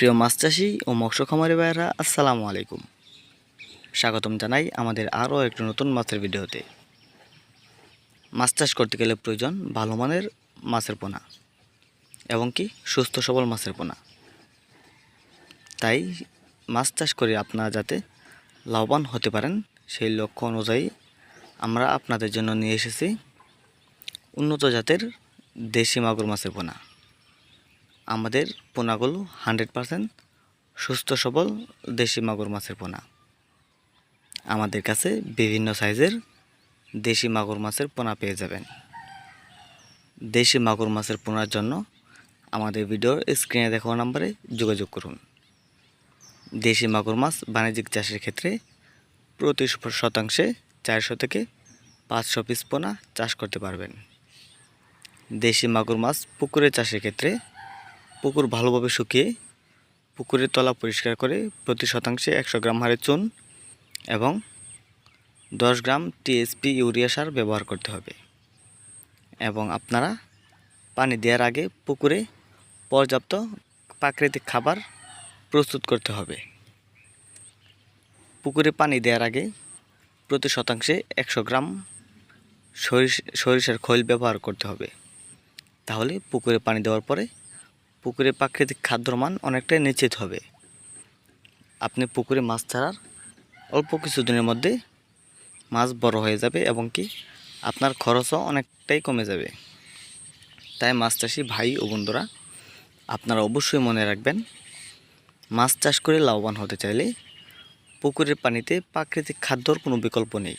প্রিয় মাছ চাষি ও মৎস্য খামারি ভাইয়েরা, আসসালামু আলাইকুম। স্বাগতম জানাই আমাদের আরও একটি নতুন মাছের ভিডিওতে। মাছ চাষ করতে গেলে প্রয়োজন ভালো মানের মাছের পোনা এবং কি সুস্থ সবল মাছের পোনা। তাই মাছ চাষ করে আপনারা যাতে লাভবান হতে পারেন, সেই লক্ষ্য অনুযায়ী আমরা আপনাদের জন্য নিয়ে এসেছি উন্নত জাতের দেশি মাগুর মাছের পোনা। আমাদের পোনাগুলো হান্ড্রেড পারসেন্ট সুস্থ, সবল দেশি মাগুর মাছের পোনা। আমাদের কাছে বিভিন্ন সাইজের দেশি মাগুর মাছের পোনা পেয়ে যাবেন। দেশি মাগুর মাছের পোনার জন্য আমাদের ভিডিওর স্ক্রিনে দেখানো নাম্বারে যোগাযোগ করুন। দেশি মাগুর মাছ বাণিজ্যিক চাষের ক্ষেত্রে প্রতি শতাংশে চারশো থেকে পাঁচশো পিস পোনা চাষ করতে পারবেন। দেশি মাগুর মাছ পুকুরে চাষের ক্ষেত্রে পুকুর ভালোভাবে শুকিয়ে পুকুরের তলা পরিষ্কার করে প্রতি শতাংশে একশো গ্রাম হারে চুন এবং দশ গ্রাম টিএসপি ইউরিয়া সার ব্যবহার করতে হবে। এবং আপনারা পানি দেওয়ার আগে পুকুরে পর্যাপ্ত প্রাকৃতিক খাবার প্রস্তুত করতে হবে। পুকুরে পানি দেওয়ার আগে প্রতি শতাংশে একশো গ্রাম সরিষ, সরিষার খৈল ব্যবহার করতে হবে। তাহলে পুকুরে পানি দেওয়ার পরে পুকুরে প্রাকৃতিক খাদ্যর মান অনেকটাই নিশ্চিত হবে। আপনি পুকুরে মাছ ছাড়ার অল্প কিছু দিনের মধ্যে মাছ বড় হয়ে যাবে এবং কি আপনার খরচও অনেকটাই কমে যাবে। তাই মাছ চাষি ভাই ও বন্ধুরা, আপনারা অবশ্যই মনে রাখবেন, মাছ চাষ করে লাভবান হতে চাইলে পুকুরের পানিতে প্রাকৃতিক খাদ্যর কোনো বিকল্প নেই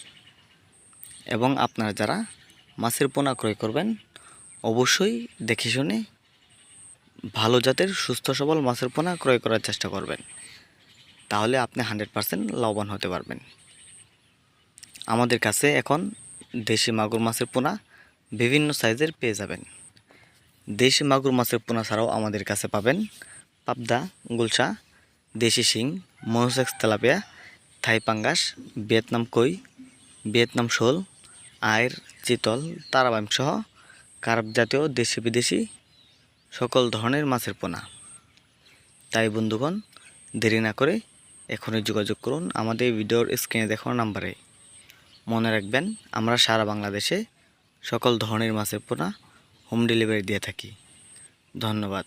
এবং আপনারা যারা মাছের পোনা ক্রয় করবেন, অবশ্যই দেখে শুনে ভালো জাতের সুস্থ সবল মাছের পোনা ক্রয় করার চেষ্টা করবেন। তাহলে আপনি হান্ড্রেড পারসেন্ট লাভবান হতে পারবেন। আমাদের কাছে এখন দেশি মাগুর মাছের পোনা বিভিন্ন সাইজের পেয়ে যাবেন। দেশি মাগুর মাছের পোনা ছাড়াও আমাদের কাছে পাবেন পাবদা, গুলশা, দেশি শিং মনোসেক্স তেলাপিয়া, থাই পাঙ্গাস, ভিয়েতনাম কই, ভিয়েতনাম শোল আয়ের চিতল, তারাবাইম সহ কার্প জাতীয় দেশি বিদেশি সকল ধরনের মাছের পোনা। তাই বন্ধুগণ, দেরি না করে এখনই যোগাযোগ করুন আমাদের ভিডিওর স্ক্রিনে দেখানো নাম্বারে। মনে রাখবেন, আমরা সারা বাংলাদেশে সকল ধরনের মাছের পোনা হোম ডেলিভারি দিয়ে থাকি। ধন্যবাদ।